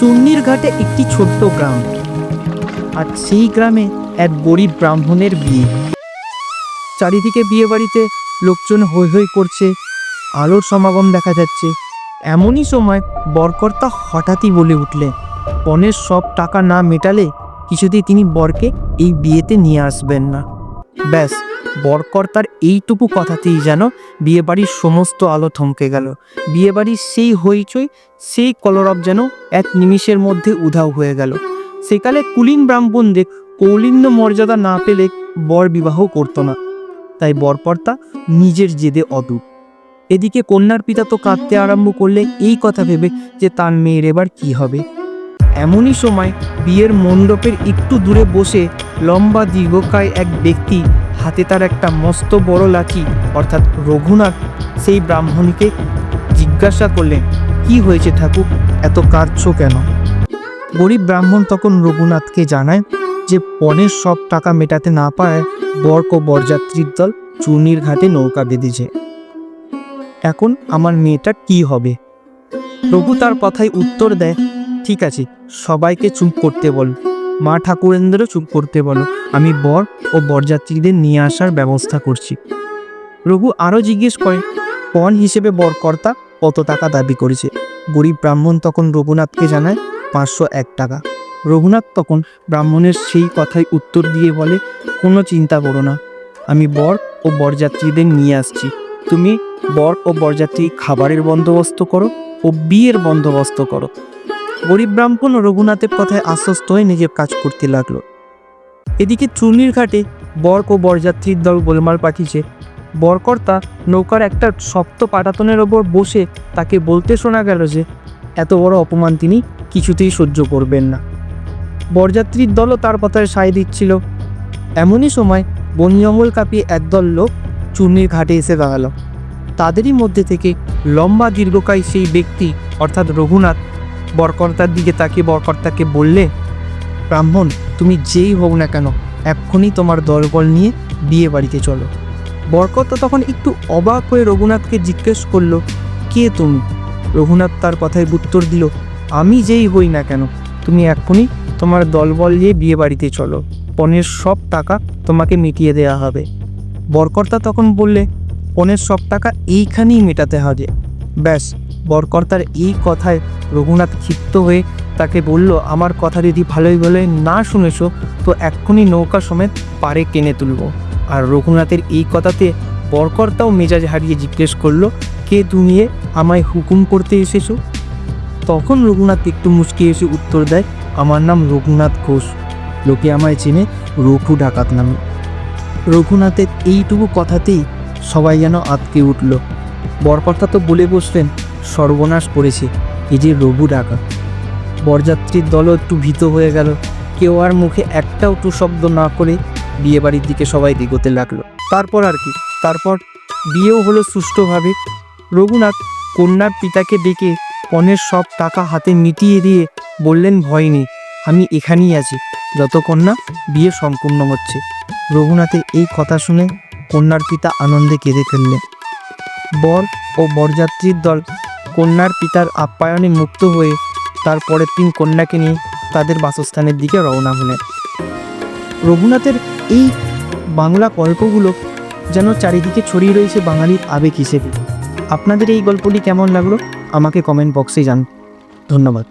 চূর্ণির ঘাটে একটি ছোট্ট গ্রাম। আর সেই গ্রামে এক গরিব ব্রাহ্মণের বিয়ে। চারিদিকে বিয়ে বাড়িতে লোকজন হৈ হৈ করছে, আলোর সমাগম দেখা যাচ্ছে। এমনই সময় বরকর্তা হঠাৎই বলে উঠলেন, পণের সব টাকা না মেটালে কিছুতেই তিনি বরকে এই বিয়েতে নিয়ে আসবেন না। ব্যাস বরকর্তার এইটুকু কথাতেই যেন বিয়েবাড়ির সমস্ত আলো থমকে গেল। বিয়েবাড়ির সেই হইচই, সেই কলরব যেন এক নিমিষের মধ্যে উধাও হয়ে গেল। সেকালে কুলীন ব্রাহ্মণদের কৌলিন্য মর্যাদা না পেলে বর বিবাহ করতো না। তাই বরকর্তা নিজের জেদে অদূর। এদিকে কন্যার পিতা তো কাঁদতে আরম্ভ করলে এই কথা ভেবে যে তার মেয়ের এবার কি হবে। এমনই সময় বিয়ের মণ্ডপের একটু দূরে বসে লম্বা দীর্ঘকায় এক ব্যক্তি হাতে তার একটা মস্ত বড় লাঠি, অর্থাৎ রঘুনাথ, সেই ব্রাহ্মণকে জিজ্ঞাসা করলেন, কি হয়েছে ঠাকুর? এত কাঁদছ কেন? গরিব ব্রাহ্মণ তখন রঘুনাথকে জানায় যে পণের সব টাকা মেটাতে না পারায় বর্ক বরযাত্রীর দল চূর্ণির ঘাটে নৌকা বেঁধেছে। এখন আমার মেয়েটার কি হবে? রঘু তার কথায় উত্তর দেয় ঠিক আছে, সবাইকে চুপ করতে বল। মা ঠাকুরেন্দ্রও চুপ করতে বলো। আমি বর ও বরযাত্রীদের নিয়ে আসার ব্যবস্থা করছি। রঘু আরও জিজ্ঞেস করে, পণ হিসেবে বরকর্তা কত টাকা দাবি করেছে? গরিব ব্রাহ্মণ তখন রঘুনাথকে জানায়, পাঁচশো এক টাকা। রঘুনাথ তখন ব্রাহ্মণের সেই কথায় উত্তর দিয়ে বলে, কোনো চিন্তা করো না, আমি বর ও বরযাত্রীদের নিয়ে আসছি। তুমি বর ও বরযাত্রী খাবারের বন্দোবস্ত করো ও বিয়ের বন্দোবস্ত করো। গরিব ব্রাহ্মণ রঘুনাথের কথায় আশ্বস্ত হয়ে নিজের কাজ করতে লাগল। এদিকে চূর্ণির ঘাটে বর ও বরযাত্রীর দল গোলমাল পাঠিয়েছে। বরকর্তা নৌকার একটা শক্ত পাটাতনের ওপর বসে তাকে বলতে শোনা গেল যে, এত বড় অপমান তিনি কিছুতেই সহ্য করবেন না। বরযাত্রীর দলও তার কথায় সায় দিচ্ছিল। এমনই সময় বন জঙ্গল কাঁপিয়ে একদল লোক চূর্ণির ঘাটে এসে দাঁড়াল। তাদেরই মধ্যে থেকে লম্বা দীর্ঘকায় সেই ব্যক্তি, অর্থাৎ রঘুনাথ বরকর্তার দিকে তাকিয়ে বরকর্তাকে বললে, ব্রাহ্মণ, তুমি যেই হোক না কেন, এক্ষুনি তোমার দলবল নিয়ে বিয়ে বাড়িতে চলো। বরকর্তা তখন একটু অবাক হয়ে রঘুনাথকে জিজ্ঞেস করল, কে তুমি? রঘুনাথ তার কথায় উত্তর দিল, আমি যেই হই না কেন, তুমি এক্ষুনি তোমার দলবল নিয়ে বিয়ে বাড়িতে চলো। পণের সব টাকা তোমাকে মিটিয়ে দেওয়া হবে। বরকর্তা তখন বললে পণের সব টাকা এইখানেই মেটাতে হবে। ব্যাস, বরকর্তার এই কথায় রঘুনাথ ক্ষিপ্ত হয়ে তাকে বলল, আমার কথা যদি ভালোই ভালোই না শুনেছো, তো এক্ষুনি নৌকা সমেত পারে কেনে তুলব। আর রঘুনাথের এই কথাতে বরকর্তাও মেজাজ হারিয়ে জিজ্ঞেস করল, কে তুমি আমায় হুকুম করতে এসেছ? তখন রঘুনাথ একটু মুচকি এসে উত্তর দেয়, আমার নাম রঘুনাথ ঘোষ। লোকে আমায় চেনে রঘু ডাকাত নামে। রঘুনাথের এইটুকু কথাতেই সবাই যেন আতকে উঠল। বরকর্তা তো বলে বসলেন, সর্বনাশ করেছে, এই যে রঘু ডাকা। বরযাত্রীর দলও একটু ভীত হয়ে গেল, কেউ আর মুখে একটাও টু শব্দ না করে বিয়ে বাড়ির দিকে সবাই দিগোতে লাগল। তারপর আর কি, তারপর বিয়েও হলো সুষ্ঠুভাবে। রঘুনাথ কন্যার পিতাকে ডেকে পণের সব টাকা হাতে মিটিয়ে দিয়ে বললেন, ভয় নেই, আমি এখানেই আছি যতক্ষণ না বিয়ে সম্পূর্ণ হচ্ছে। রঘুনাথের এই কথা শুনে কন্যার পিতা আনন্দে কেঁদে ফেললেন। বর ও বরযাত্রীর দল কন্যার পিতার আপ্যায়নে মুক্ত হয়ে তারপরের দিন কন্যাকে নিয়ে তাদের বাসস্থানের দিকে রওনা হলেন। রঘুনাথের এই বাংলা গল্পগুলো যেন চারিদিকে ছড়িয়ে রয়েছে বাঙালির আবেগ হিসেবে। আপনাদের এই গল্পটি কেমন লাগল? আমাকে কমেন্ট বক্সে জান ধন্যবাদ।